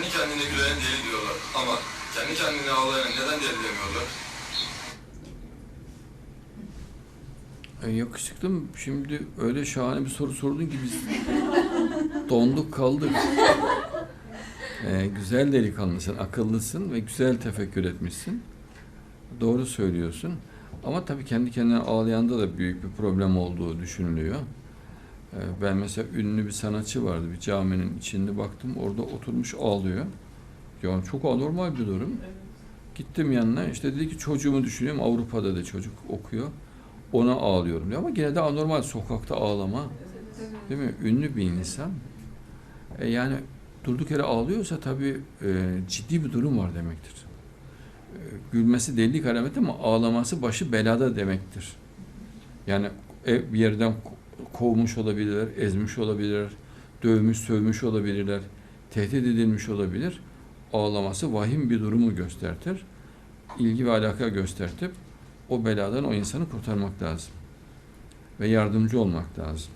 kendi kendine gülen deli diyorlar. Ama kendi kendine ağlayan neden deli demiyorlar? E, yakışıklım şimdi öyle şahane bir soru sordun ki biz donduk kaldık. E, güzel delikanlısın, akıllısın ve güzel tefekkür etmişsin. Doğru söylüyorsun. Ama tabii kendi kendine ağlayanda da büyük bir problem olduğu düşünülüyor. E, ben mesela ünlü bir sanatçı vardı bir caminin içinde baktım orada oturmuş ağlıyor. Yani çok anormal bir durum. Gittim yanına işte dedi ki çocuğumu düşünüyorum Avrupa'da da çocuk okuyor. Ona ağlıyorum diyor ama yine de anormal sokakta ağlama. Değil mi? Ünlü bir insan. E yani durduk yere ağlıyorsa tabii e, ciddi bir durum var demektir. E, gülmesi delilik alamet ama ağlaması başı belada demektir. Yani e, bir yerden kovmuş olabilirler, ezmiş olabilirler, dövmüş, sövmüş olabilirler, tehdit edilmiş olabilir. Ağlaması vahim bir durumu göstertir. İlgi ve alaka göstertip o beladan o insanı kurtarmak lazım. Ve yardımcı olmak lazım.